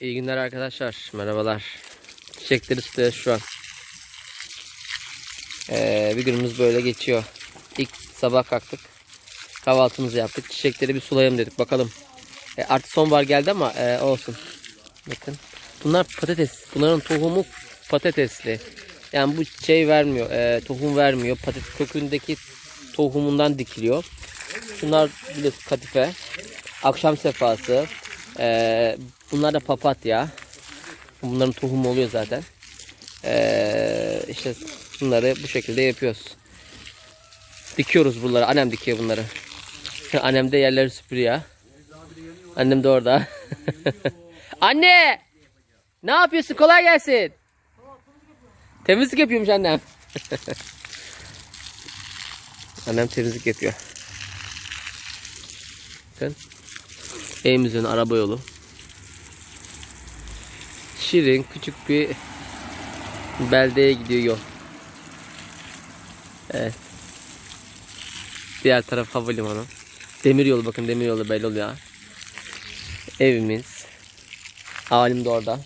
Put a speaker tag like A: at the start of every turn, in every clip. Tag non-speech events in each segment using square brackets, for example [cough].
A: İyi günler arkadaşlar. Merhabalar. Çiçekleri sulayız şu an. Ee, bir günümüz böyle geçiyor. İlk sabah kalktık. Kahvaltımızı yaptık. Çiçekleri bir sulayalım dedik. Bakalım. E, artık sonbahar geldi ama e, olsun. Bakın. Bunlar patates. Bunların tohumu patatesli. Yani bu şey vermiyor. e, tohum vermiyor. Patates kökündeki tohumundan dikiliyor. Şunlar biliyorsun kadife. Akşam sefası. Ee, bunlar da papatya. Bunların tohumu oluyor zaten. Ee, işte bunları bu şekilde yapıyoruz. Dikiyoruz bunları. Annem dikiyor bunları. [laughs] Annem de yerleri süpürüyor. Annem de orada. [laughs] Anne! Ne yapıyorsun? Kolay gelsin. Temizlik yapıyormuş annem. [laughs] annem temizlik yapıyor. Evimizin araba yolu. Şirin küçük bir beldeye gidiyor yol. Evet. Diğer taraf havalimanı. Demir yolu bakın demir yolu belli oluyor. Evimiz. Halim de orada.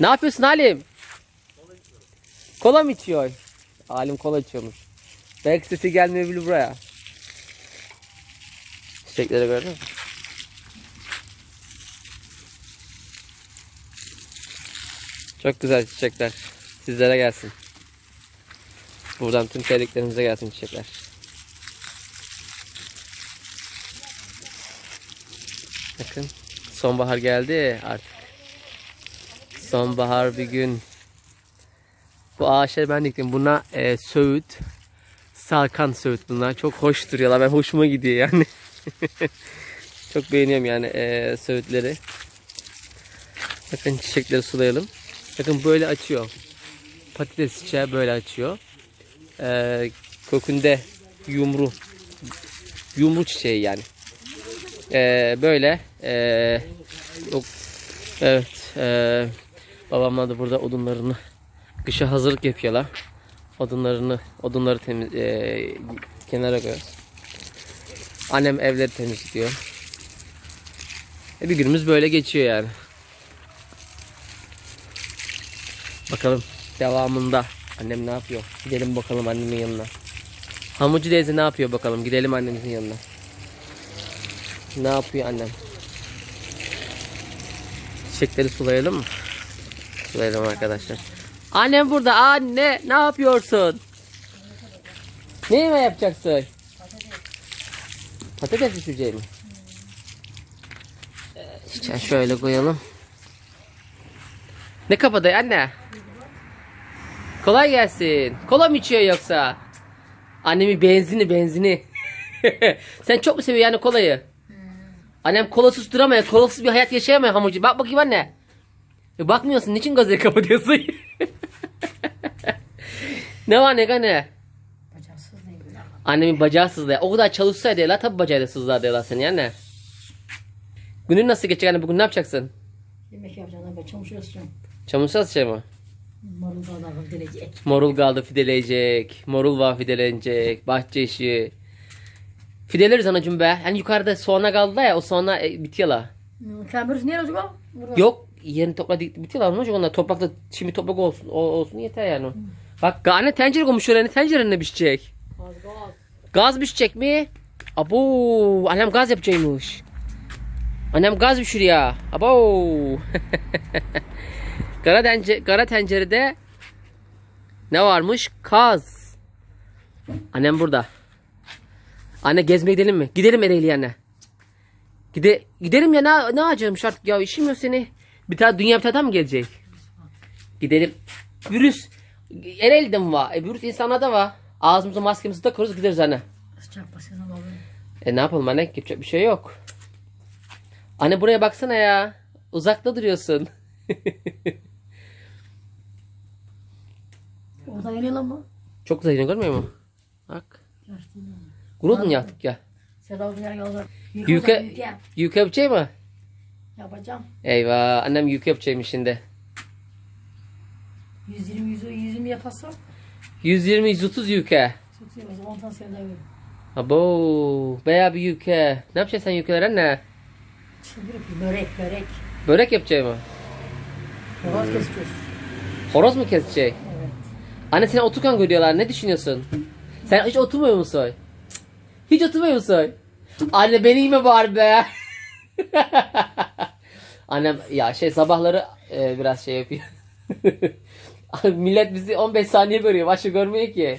A: Ne yapıyorsun Halim? Kola mı içiyor? Halim kola içiyormuş. Belki sesi gelmeyebilir buraya. Çiçekleri gördün mü? Çok güzel çiçekler. Sizlere gelsin. Buradan tüm sevdiklerinize gelsin çiçekler. Bakın sonbahar geldi artık. Sonbahar bir gün. Bu ağaçları ben diktim. Buna e, söğüt, salkan söğüt bunlar. Çok hoş duruyorlar. Ben hoşuma gidiyor yani. [laughs] Çok beğeniyorum yani e, söğütleri. Bakın çiçekleri sulayalım. Bakın böyle açıyor. Patates çiçeği böyle açıyor. E, kökünde yumru. Yumru çiçeği yani. E, böyle. E, yok, evet. E, babamlar da burada odunlarını kışa hazırlık yapıyorlar. Odunlarını, odunları temiz, e, kenara koyuyoruz. Annem evleri temizliyor. E bir günümüz böyle geçiyor yani. Bakalım devamında annem ne yapıyor? Gidelim bakalım annemin yanına. Hamucu teyze ne yapıyor bakalım? Gidelim annemizin yanına. Ne yapıyor annem? Çiçekleri sulayalım mı? Sulayalım arkadaşlar. Annem burada. Anne ne yapıyorsun? Ne yemeği yapacaksın? Patates pişireceğim? İşte şöyle koyalım. Ne kapadı anne? Kolay gelsin. Kola mı içiyor yoksa? Annemin benzini benzini. [laughs] Sen çok mu seviyorsun yani kolayı? Annem kolasız duramıyor. Kolasız bir hayat yaşayamıyor hamucu. Bak bakayım anne. E bakmıyorsun. Niçin gazete [laughs] kapatıyorsun? [laughs] ne var ne
B: değil.
A: Annemin bacağı sızlıyor. O kadar çalışsaydı ya tabi bacağı da sızlardı ya seni anne. Günün nasıl geçecek anne? Bugün ne yapacaksın?
B: Yemek yapacağım ben çamaşır asacağım.
A: Çamaşır satacak mı?
B: Marul dağlarım gelecek.
A: Morul kaldı fideleyecek. Morul var fidelenecek. Bahçe işi. Fideleriz anacım be. Yani yukarıda soğana kaldı ya o soğana e, bitiyorlar.
B: Kemiriz nereye olacak o? Burada.
A: Yok yerini topla dik- bitiyorlar mı onlar toprakta çimi toprak olsun o, olsun yeter yani. Bak anne tencere koymuş şöyle tencere ne pişecek?
B: Az gaz.
A: Gaz pişecek mi? Abo annem gaz yapacakmış. Annem gaz pişiriyor. Abo. [laughs] kara, tence kara tencerede ne varmış? Kaz. Annem burada. Anne gezmeye gidelim mi? Gidelim Ereğli anne. Gide gidelim ya ne, ne acımış artık ya işim yok seni. Bir tane dünya bir tane mı gelecek? Gidelim. Virüs Ereğli'de mi var? E, virüs insanlarda var. Ağzımıza maskemizi takıyoruz gideriz anne. E ne yapalım anne? Yapacak bir şey yok. Anne buraya baksana ya. Uzakta duruyorsun. [laughs]
B: O da yanıyor lan bu.
A: Çok yine görmüyor musun? Bak. Gurur mu yaptık ya?
B: Selam yer yollar.
A: Yüke, yük yapacak mı?
B: Yapacağım.
A: Eyvah annem yük yapacakmış şimdi.
B: 120 100 120 yaparsam
A: 120-130 yüke.
B: tutuyor. O zaman 10 tane sevda veririm.
A: Abo bayağı bir yüke. Ne yapacaksın sen yükeler anne?
B: Çıldırıp börek börek.
A: Börek yapacağım mı?
B: Horoz kesiyoruz.
A: Horoz mu kesecek?
B: Evet.
A: Anne seni oturkan görüyorlar. Ne düşünüyorsun? Sen hiç oturmuyor musun? Cık. Hiç oturmuyor musun? Anne beni yeme bari be. [laughs] Annem ya şey sabahları e, biraz şey yapıyor. [laughs] Millet bizi 15 saniye görüyor. Başka görmüyor ki.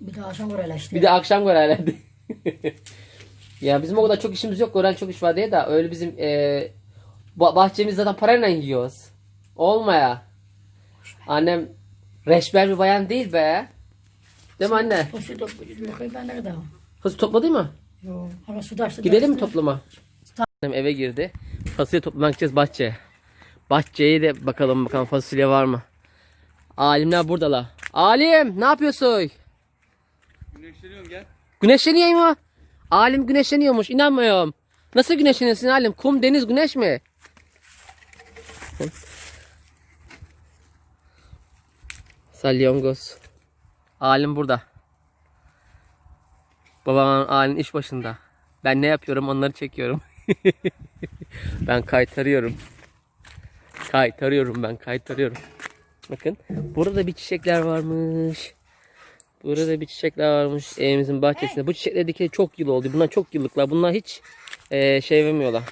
B: Bir de akşam oraya işte.
A: Bir de akşam gör herhalde. [laughs] ya bizim o kadar çok işimiz yok. Gören çok iş var diye de öyle bizim e, ba- bahçemiz zaten parayla yiyoruz. Olmaya. Annem reşber bir bayan değil be. Değil mi anne?
B: Fasulye topluyoruz. Bakayım ben ne kadar.
A: Kız topladı mı?
B: Yo. Ama su taştı.
A: Gidelim mi toplama? Annem eve girdi. Fasulye toplamak gideceğiz bahçeye. Bahçeye de bakalım bakalım fasulye var mı? Alimler buradalar. Alim ne yapıyorsun?
C: Güneşleniyorum gel.
A: Güneşleniyor mu? Alim güneşleniyormuş. inanmıyorum. Nasıl güneşleniyorsun Alim? Kum, deniz, güneş mi? Salyangoz. Alim burada. Babam Alim iş başında. Ben ne yapıyorum onları çekiyorum. [laughs] ben kaytarıyorum. Kaytarıyorum ben kaytarıyorum. Bakın burada bir çiçekler varmış. Burada bir çiçekler varmış evimizin bahçesinde. Bu çiçekler dikeli çok yıl oldu. Bunlar çok yıllıklar. Bunlar hiç eee şey vermiyorlar.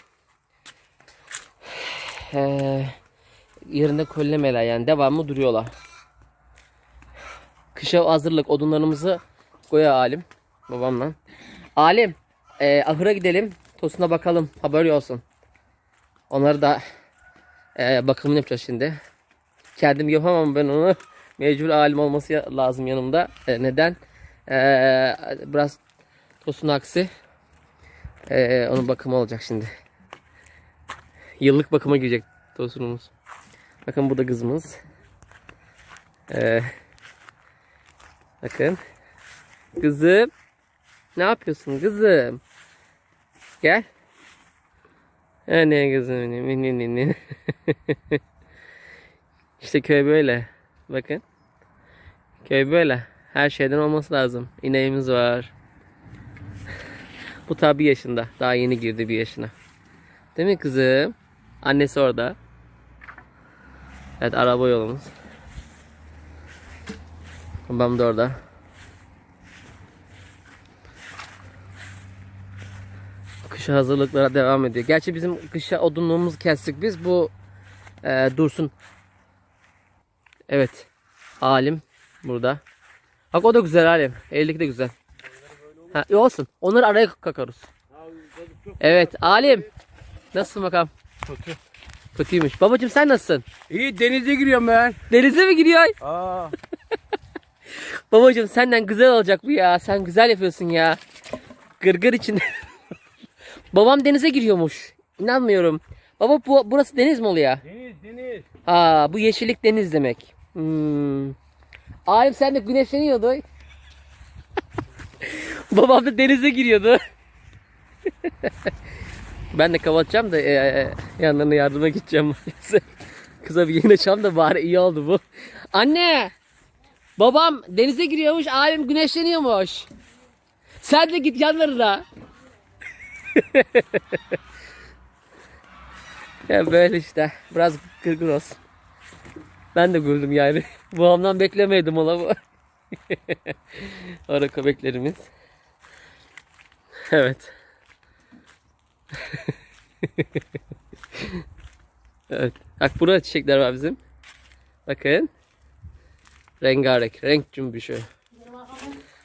A: Eee [sighs] yerinde kollemeler yani devamlı duruyorlar. Kışa hazırlık odunlarımızı koya alim babamla. Alim eee ahıra gidelim. Tosuna bakalım. Haber olsun. Onları da eee bakımını yapacağız şimdi. Kendim yapamam ben onu. Mecbur alim olması lazım yanımda. E, neden? E, biraz tosun aksi. E, onun bakımı olacak şimdi. Yıllık bakıma girecek tosunumuz. Bakın bu da kızımız. E, bakın. Kızım. Ne yapıyorsun kızım? Gel. Anne kızım benim. [laughs] İşte köy böyle. Bakın. Köy böyle. Her şeyden olması lazım. İneğimiz var. Bu tabi yaşında. Daha yeni girdi bir yaşına. Değil mi kızım? Annesi orada. Evet araba yolumuz. Babam da orada. Kışa hazırlıklara devam ediyor. Gerçi bizim kışa odunluğumuzu kestik biz. Bu e, dursun. Evet. Alim burada. Bak o da güzel Alim. Evlilik de güzel. Ha, iyi olsun. Onları araya kakarız. Evet Alim. Nasılsın bakalım?
C: Kötü.
A: Kötüymüş. Babacım sen nasılsın?
C: İyi denize giriyorum ben.
A: Denize mi gidiyor?
C: Aa.
A: Babacım senden güzel olacak bu ya. Sen güzel yapıyorsun ya. Gırgır için. [laughs] Babam denize giriyormuş. İnanmıyorum. Baba bu, burası deniz mi oluyor?
C: Deniz deniz.
A: Ha bu yeşillik deniz demek. Hmm. Alim sen de güneşleniyordu. [laughs] Babam da denize giriyordu. [laughs] ben de kapatacağım da e, e, yanlarına yardıma gideceğim maalesef. Kıza bir yayın açalım da bari iyi oldu bu. Anne! Babam denize giriyormuş, Alim güneşleniyormuş. Sen de git yanlarına. [laughs] ya böyle işte. Biraz gırgır olsun. Ben de güldüm yani. [laughs] Babamdan beklemeydim ola bu. [laughs] Ara köpeklerimiz. Evet. evet. Bak burada çiçekler var bizim. Bakın. Rengarenk. Renk cümbüşü.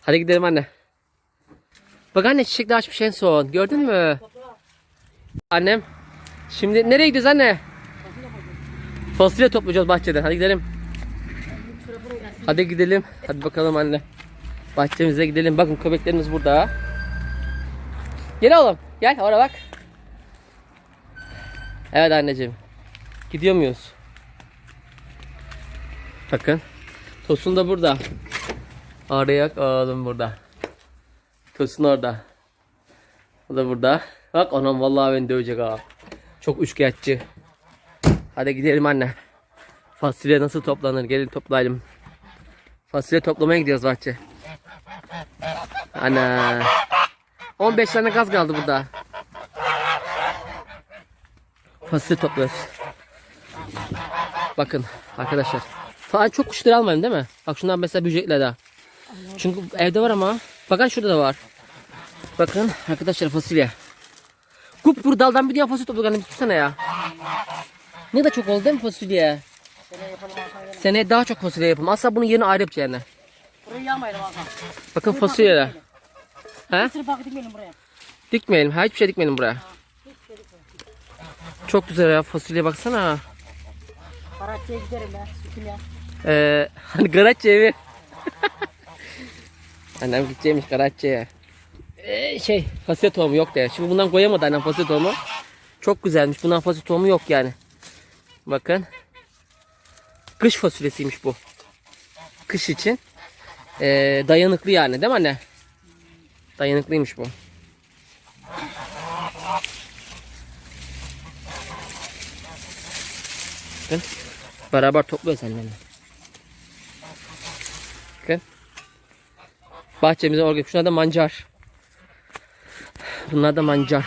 A: Hadi gidelim anne. Bak anne çiçekler açmış en son. Gördün mü? Annem. Şimdi nereye gidiyoruz anne? Fasulye toplayacağız bahçeden. Hadi gidelim. Hadi gidelim. Hadi bakalım anne. Bahçemize gidelim. Bakın köpeklerimiz burada. Gel oğlum. Gel oraya bak. Evet anneciğim. Gidiyor muyuz? Bakın. Tosun da burada. Arayak oğlum burada. Tosun orada. O da burada. Bak anam vallahi beni dövecek ha. Çok üçkağıtçı. Hadi gidelim anne. Fasulye nasıl toplanır? Gelin toplayalım. Fasulye toplamaya gidiyoruz bahçe. Ana. 15 tane gaz kaldı burada. Fasulye topluyoruz. Bakın arkadaşlar. Falan çok kuşları almayın değil mi? Bak şunlar mesela büyüyecekler daha. Çünkü evde var ama. Bakın şurada da var. Bakın arkadaşlar fasulye. Kupkuru daldan bir dünya fasulye topladık. Hani tutsana ya. Ne de çok oldu değil mi fasulye? Seneye daha çok fasulye yapalım. Aslında bunun yerini ayrı yapacağız yani.
B: Burayı yağmayalım Hakan.
A: Bakın fasulyeler. He?
B: Dikmeyelim buraya.
A: Dikmeyelim. Ha, hiçbir şey dikmeyelim buraya. Çok güzel ya fasulye baksana.
B: Karatçıya giderim ben. Sütüm ya.
A: Ee, hani Garatçı evi. Annem gidecekmiş Garatçı'ya. Ee, şey fasulye tohumu yok de. Şimdi bundan koyamadı annem fasulye tohumu. Çok güzelmiş. Bundan fasulye tohumu yok yani. Bakın. Kış fasulyesiymiş bu. Kış için. Ee, dayanıklı yani değil mi anne? Dayanıklıymış bu. Bakın. Beraber topluyoruz annemle. Bahçemizin organik. Şunlar da mancar. Bunlar da mancar.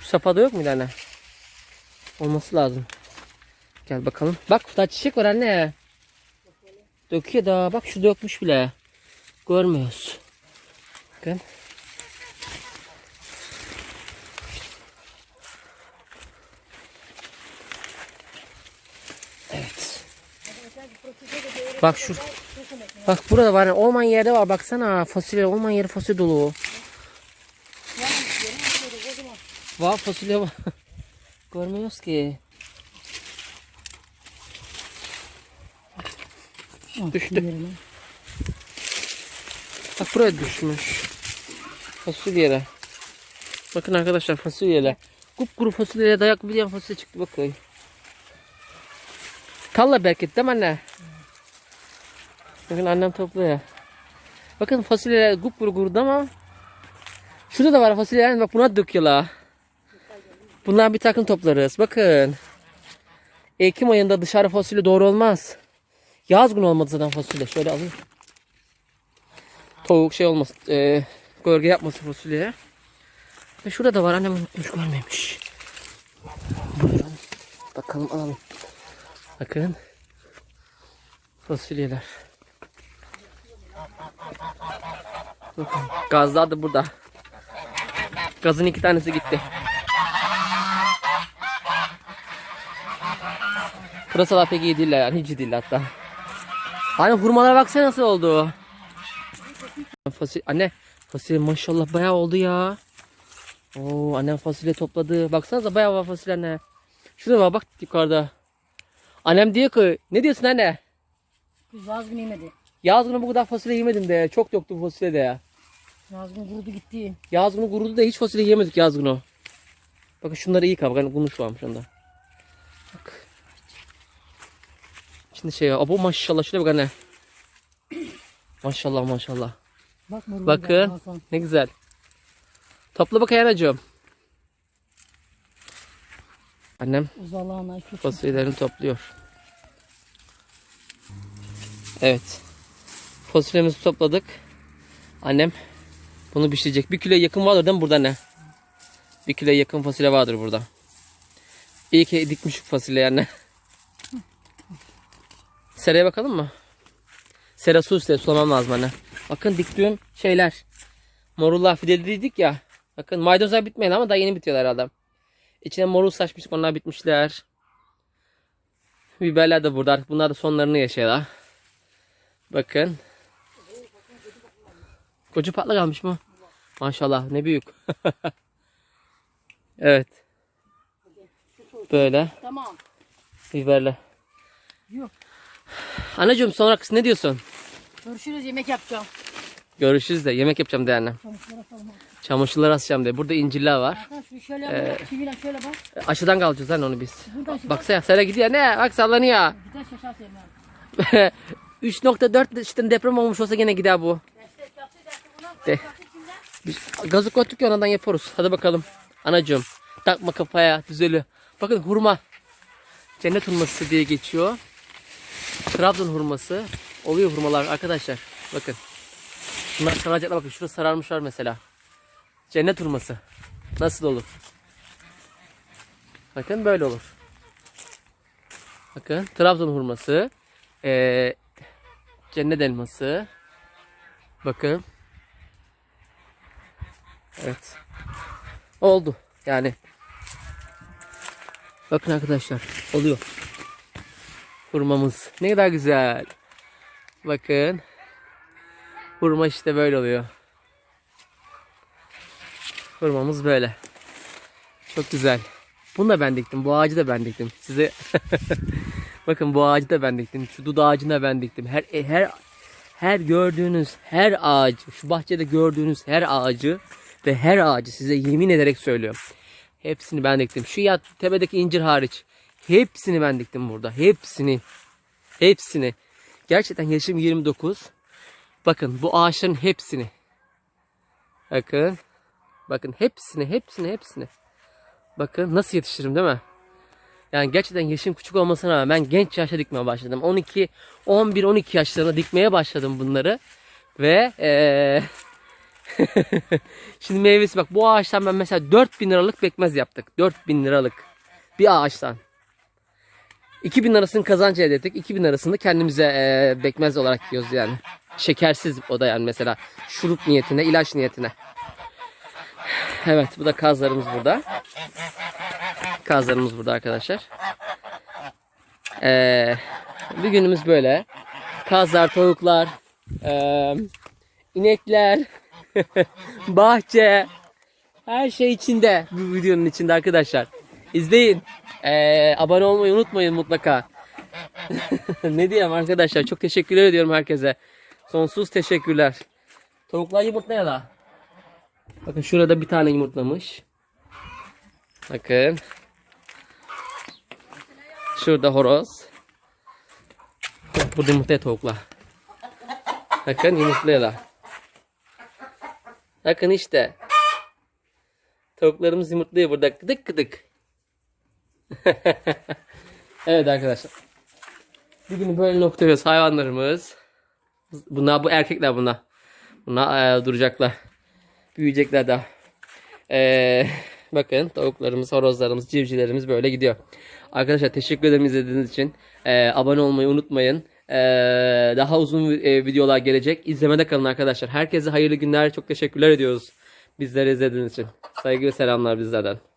A: Şu safhada yok muydu anne? Olması lazım. Gel bakalım. Bak daha çiçek var anne. Döküyor da. Bak şu dökmüş bile. Görmüyoruz. Bakın. Bak şu. Bak burada var. Olmayan yerde var. Baksana fasulye. Olmayan yeri fasulye dolu. Var fasulye var. [laughs] Görmüyoruz ki. Düştü. Bak buraya düşmüş. Fasulyeler. Bakın arkadaşlar fasulyeler. Kupkuru fasulyeye dayak bir fasulye çıktı bakın. Talla bereket değil mi anne? Bakın annem topluyor. Bakın fasulyeler kupkuru kurudu ama Şurada da var fasulyeler. Bak buna döküyorlar. Bundan bir takım toplarız. Bakın. Ekim ayında dışarı fasulye doğru olmaz. Yaz günü olmadı zaten fasulye. Şöyle alayım. Tavuk şey olmasın. E, gölge yapmasın fasulyeye. Ve şurada da var. Annem unutmuş görmemiş. Buyurun. Bakalım alalım. Bakın. Fasulyeler. Gazlar da burada. Gazın iki tanesi gitti. Pırasalar pek iyi değiller yani. Hiç iyi değil hatta. Hani hurmalara baksana nasıl oldu. Fasulye, anne fasulye maşallah bayağı oldu ya. Oo annem fasulye topladı. Baksanıza bayağı var fasulye anne. Şurada var bak yukarıda. Annem diyor ki ne diyorsun anne?
B: Yaz günü yemedi.
A: Yaz günü bu kadar fasulye yemedim de. Çok döktüm fasulye de ya.
B: Yaz günü kurudu gitti.
A: Yaz günü kurudu da hiç fasulye yemedik yaz günü. Bakın şunları iyi kabuk. Hani bunu şu an şunda. Bak. Şimdi şey ya. Abo maşallah şuraya bak anne. Maşallah maşallah.
B: Bak
A: Bakın.
B: bak.
A: Ne güzel. Topla bakayım anacığım. Annem fasulyelerini topluyor. Evet. Fasulyemizi topladık. Annem bunu pişirecek. Bir kilo yakın vardır değil mi burada ne? Bir kilo yakın fasulye vardır burada. İyi ki dikmişik fasulye anne. Seraya bakalım mı? Sera su istedim sulamam lazım anne. Bakın diktiğim şeyler. Morullar fideliydik ya. Bakın maydanozlar bitmedi ama daha yeni bitiyorlar herhalde. İçine morul saçmıştık onlar bitmişler. Biberler de burada artık bunlar da sonlarını yaşıyorlar. Bakın. Koca patla kalmış mı? Maşallah ne büyük. [laughs] evet. Böyle
B: Tamam.
A: biberler.
B: Yok.
A: Anacığım sonra kız ne diyorsun?
B: Görüşürüz yemek yapacağım.
A: Görüşürüz de yemek yapacağım de annem.
B: Çamaşırlara falan.
A: Çamaşırlar asacağım de. Burada incirler var.
B: Şu şöyle bak. Çiviyle şöyle bak.
A: Aşıdan kalacağız lan onu biz.
B: Buradan bak.
A: Baksana Sera gidiyor ne? Bak sallanıyor.
B: Gider şaşarsın yani. [laughs]
A: 3.4 işte deprem olmuş olsa gene gider bu. De. Biz gazı koyduk ya ondan yaparız. Hadi bakalım. Anacığım takma kafaya düzeli. Bakın hurma. Cennet hurması diye geçiyor. Trabzon hurması. Oluyor hurmalar arkadaşlar. Bakın. Bunlar saracaklar bakın. Şurası sararmışlar mesela. Cennet hurması. Nasıl olur? Bakın böyle olur. Bakın Trabzon hurması. Ee, cennet elması. Bakın. Evet. Oldu. Yani. Bakın arkadaşlar. Oluyor. Hurmamız. Ne kadar güzel. Bakın. Hurma işte böyle oluyor. Hurmamız böyle. Çok güzel. Bunu da ben diktim. Bu ağacı da ben diktim. Size [laughs] Bakın bu ağacı da ben diktim. Şu dud ağacını ben diktim. Her e, her her gördüğünüz her ağacı, şu bahçede gördüğünüz her ağacı ve her ağacı size yemin ederek söylüyorum. Hepsini ben diktim. Şu ya tepedeki incir hariç. Hepsini ben diktim burada. Hepsini. Hepsini. Gerçekten yaşım 29. Bakın bu ağaçların hepsini. Bakın. Bakın hepsini, hepsini, hepsini. Bakın nasıl yetiştiririm değil mi? Yani gerçekten yaşım küçük olmasına rağmen ben genç yaşta dikmeye başladım. 12, 11, 12 yaşlarında dikmeye başladım bunları. Ve eee [laughs] şimdi meyvesi bak bu ağaçtan ben mesela 4000 liralık pekmez yaptık. 4000 liralık bir ağaçtan. 2000 lirasını kazanç elde ettik. 2000 lirasını kendimize eee bekmez olarak yiyoruz yani. Şekersiz o da yani mesela şurup niyetine, ilaç niyetine. Evet bu da kazlarımız burada. Kazlarımız burada arkadaşlar. Ee, bir günümüz böyle. Kazlar, tavuklar, ee, inekler, [laughs] bahçe, her şey içinde bu videonun içinde arkadaşlar. İzleyin. Ee, abone olmayı unutmayın mutlaka. [laughs] ne diyeyim arkadaşlar çok teşekkür ediyorum herkese. Sonsuz teşekkürler. Tavuklar yumurtlayala. Bakın şurada bir tane yumurtlamış. Bakın. Şurada horoz. Burada yumurtaya tavuklar. Bakın yumurtlayala. Bakın işte. Tavuklarımız yumurtluyor burada. Gıdık gıdık. [laughs] evet arkadaşlar. Bugün böyle noktalıyoruz hayvanlarımız. Bunlar bu erkekler bunlar. Bunlar eee, duracaklar. Büyüyecekler daha. Eee, bakın tavuklarımız, horozlarımız, civcivlerimiz böyle gidiyor. Arkadaşlar teşekkür ederim izlediğiniz için. Eee, abone olmayı unutmayın. Eee, daha uzun e, videolar gelecek. İzlemede kalın arkadaşlar. Herkese hayırlı günler. Çok teşekkürler ediyoruz. Bizleri izlediğiniz için. Saygı ve selamlar bizlerden.